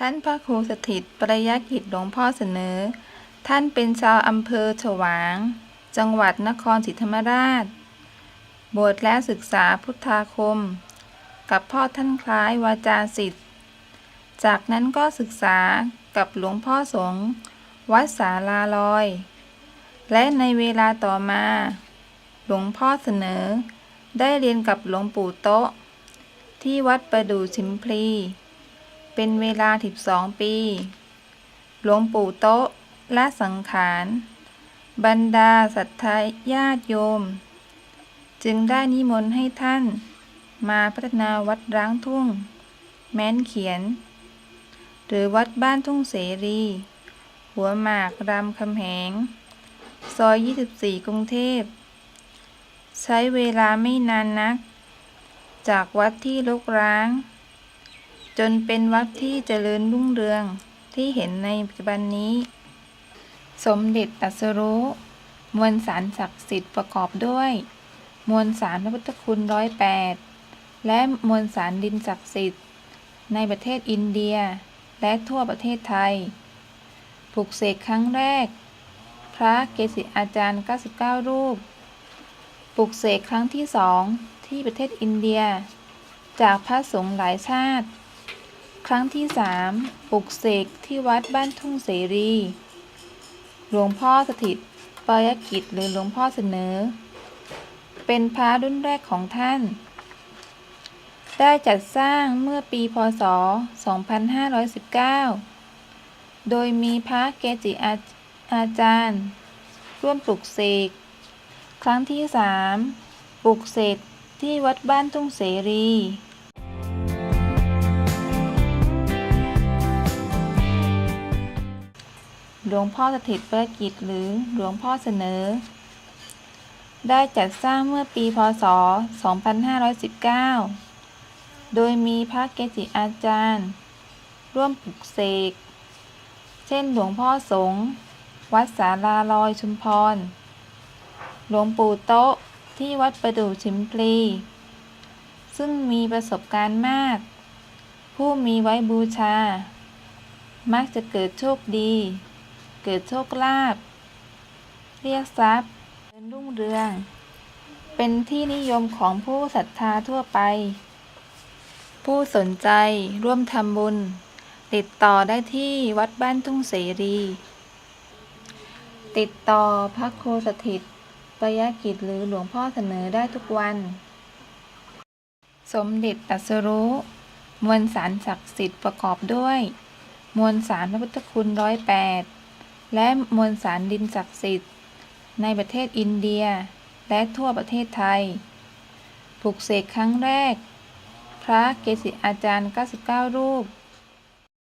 ท่านพระครูสถิตประยะกิจหลวงพ่อเสนอ ท่านเป็นชาวอำเภอฉวาง จังหวัดนครศรีธรรมราช บวชและศึกษาพุทธาคม กับพ่อท่านคล้ายวาจาสิทธิ์ จากนั้นก็ศึกษากับหลวงพ่อสงฆ์วัดสาลาลอย และในเวลาต่อมา หลวงพ่อเสนอ ได้เรียนกับหลวงปู่โตะที่วัดประดู่ชิมพลี เป็นเวลา 12 ปี หลวงปู่โต๊ะละสังขาร บรรดาศรัทธาญาติโยม จึงได้นิมนต์ให้ท่าน มาพัฒนาวัดร้างทุ่ง แม้นเขียน หรือวัดบ้านทุ่งเสรี หัวหมากรามคำแหง ซอย 24 กรุงเทพ ใช้เวลาไม่นานนัก จากวัดที่รกร้าง จนเป็นวัดที่เจริญรุ่งเรืองที่เห็นในปัจจุบันนี้ สมเด็จตัสรู้มวลสารศักดิ์สิทธิ์ประกอบด้วย มวลสารพระพุทธคุณร้อยแปดและมวลสารดินศักดิ์สิทธิ์ ในประเทศอินเดีย และทั่วประเทศไทย ปลุกเสกครั้งแรก พระเกจิอาจารย์ 99 รูป ปลุกเสกครั้งที่สองที่ประเทศอินเดีย จากพระสงฆ์หลายชาติ ครั้งที่สามปลุกเสกที่วัดบ้านทุ่งเสรี หลวงพ่อสถิตปยกิจหรือหลวงพ่อเสนอ เป็นพระรุ่นแรกของท่าน ได้จัดสร้างเมื่อปีพศ 2519 โดยมีพระเกจิอาอาจารย์ ร่วมปลุกเสก ครั้งที่สามปลุกเสกที่วัดบ้านทุ่งเสรี ลวงพ่อสถิตประกิจหรือหลวงพ่อเสนอ ได้จัดสร้างเมื่อปีพศ 2519 โดยมีพระเกจิอาจารย์ ร่วมปลุกเสก เช่นหลวงพ่อสงฆ์วัดสาลาลอยชุมพร หลวงปู่โต๊ะที่วัดประดู่ชิมพลี ซึ่งมีประสบการณ์มาก ผู้มีไว้บูชา มักจะเกิดโชคดี เกิดโชคลาภเรียกทรัพย์เดินรุ่งเรือง เป็นที่นิยมของผู้ศรัทธาทั่วไป ผู้สนใจร่วมทำบุญ ติดต่อได้ที่วัดบ้านทุ่งเสรี ติดต่อพระโคสถิตประยะกิจหรือหลวงพ่อเสนอได้ทุกวัน สมเด็จตัสรู้ มวลสารศักดิ์สิทธิ์ประกอบด้วย มวลสารพระพุทธคุณร้อยแปด และมวลสารดินศักดิ์สิทธิ์ ในประเทศอินเดีย และทั่วประเทศไทย ปลุกเสกครั้งแรก พระเกจิอาจารย์ 99 รูป